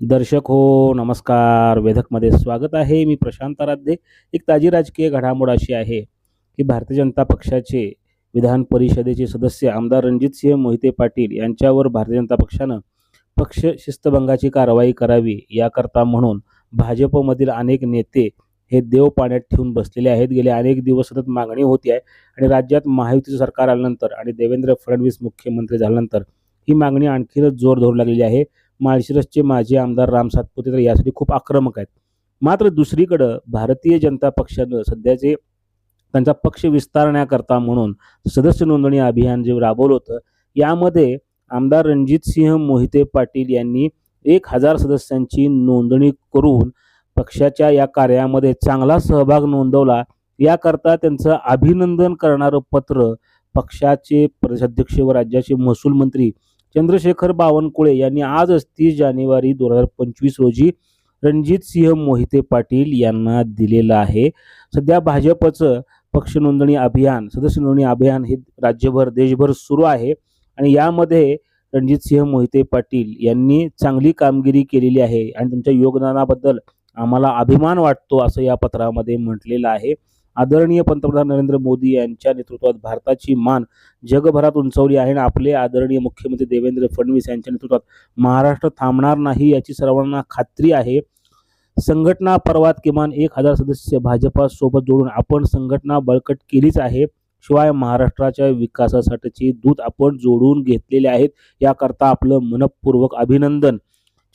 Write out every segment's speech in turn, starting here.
दर्शक हो नमस्कार. वेधकमध्ये स्वागत आहे. मी प्रशांत आराध्ये. एक ताजी राजकीय घडामोड अशी आहे की भारतीय जनता पक्षाचे विधान परिषदेचे सदस्य आमदार रणजितसिंह मोहिते पाटील यांच्यावर भारतीय जनता पक्षानं पक्ष शिस्तभंगाची कारवाई करावी याकरता म्हणून भाजपमधील अनेक नेते हे देव पाण्यात ठेवून बसलेले आहेत. गेले अनेक दिवस सतत मागणी होती आहे आणि राज्यात महायुतीचं सरकार आल्यानंतर आणि देवेंद्र फडणवीस मुख्यमंत्री झाल्यानंतर ही मागणी आणखीनच जोर धरू लागलेली आहे. माळशिरसचे माजी आमदार राम सातपुते तर यासाठी खूप आक्रमक आहेत. मात्र दुसरीकडं भारतीय जनता पक्षानं सध्याचे त्यांचा पक्ष विस्तारण्याकरता म्हणून सदस्य नोंदणी अभियान जे राबवलं होतं यामध्ये आमदार रणजितसिंह मोहिते पाटील यांनी एक हजार सदस्यांची नोंदणी करून पक्षाच्या या कार्यामध्ये चांगला सहभाग नोंदवला. याकरता त्यांचं अभिनंदन करणारं पत्र पक्षाचे प्रदेशाध्यक्ष व राज्याचे महसूल मंत्री चंद्रशेखर बावनकुळे यांनी आजच तीस जानेवारी दोन हजार पंचवीस रोजी रणजित सिंह मोहिते पाटील यांना दिलेलं आहे. सध्या भाजपचं पक्ष नोंदणी अभियान सदस्य नोंदणी अभियान हे राज्यभर देशभर सुरू आहे आणि यामध्ये रणजित सिंह मोहिते पाटील यांनी चांगली कामगिरी केलेली आहे आणि तुमच्या योगदानाबद्दल आम्हाला अभिमान वाटतो असं या पत्रामध्ये म्हटलेलं आहे. आदरणीय पंतप्रधान नरेंद्र मोदी यांच्या नेतृत्वात भारताची मान जगभरात उंचावली आहे आणि आपले आदरणीय मुख्यमंत्री देवेंद्र फडणवीस यांच्या नेतृत्वात महाराष्ट्र थांबणार नाही याची सर्वांना खात्री आहे. संघटना पर्वात किमान एक हजार सदस्य भाजपासोबत जोडून आपण संघटना बळकट केलीच आहे. शिवाय महाराष्ट्राच्या विकासासाठीची दूत आपण जोडून घेतलेले आहेत. याकरता आपलं मनपूर्वक अभिनंदन.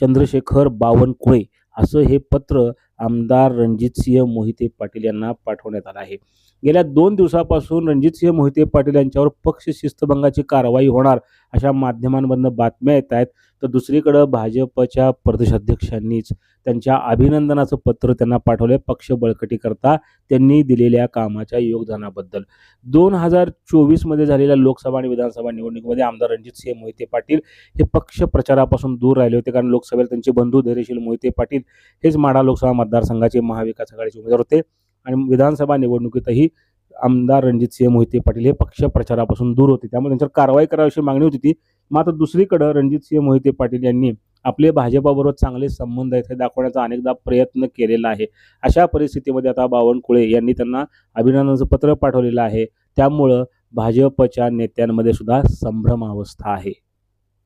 चंद्रशेखर बावनकुळे. असं हे पत्र आमदार रणजितसिंह मोहिते पाटील यांना पाठवण्यात आला आहे. गेल्या दोन दिवसापासून रणजितसिंह मोहिते पाटील यांच्यावर पक्ष शिस्तभंगाची कारवाई होणार अशा माध्यमांमधनं बातम्या येत आहेत. तर दुसरीकडं भाजपच्या प्रदेशाध्यक्षांनीच त्यांच्या अभिनंदनाचं पत्र त्यांना पाठवलं पक्ष बळकटीकरता त्यांनी दिलेल्या कामाच्या योगदानाबद्दल. दोन हजार चोवीसमध्ये झालेल्या लोकसभा आणि विधानसभा निवडणुकीमध्ये आमदार रणजितसिंह मोहिते पाटील हे पक्ष प्रचारापासून दूर राहिले होते. कारण लोकसभेला त्यांचे बंधू धैर्यशील मोहिते पाटील हेच माढा लोकसभा मतदारसंघाचे महाविकास आघाडीचे उमेदवार होते. आणि विधानसभा निवडणुकीतही आमदार रणजितसिंह मोहिते पाटील हे पक्ष प्रचारापासून दूर होते. त्यामुळे त्यांच्यावर कारवाई करावी मागणी होती ती. मात्र दुसरीकडं रणजितसिंह मोहिते पाटील यांनी आपले भाजपाबरोबर चांगले संबंध आहेत हे दाखवण्याचा अनेकदा प्रयत्न केलेला आहे. अशा परिस्थितीमध्ये आता बावनकुळे यांनी त्यांना अभिनंदनाचं पत्र पाठवलेलं आहे. त्यामुळं भाजपच्या नेत्यांमध्ये सुद्धा संभ्रमावस्था आहे.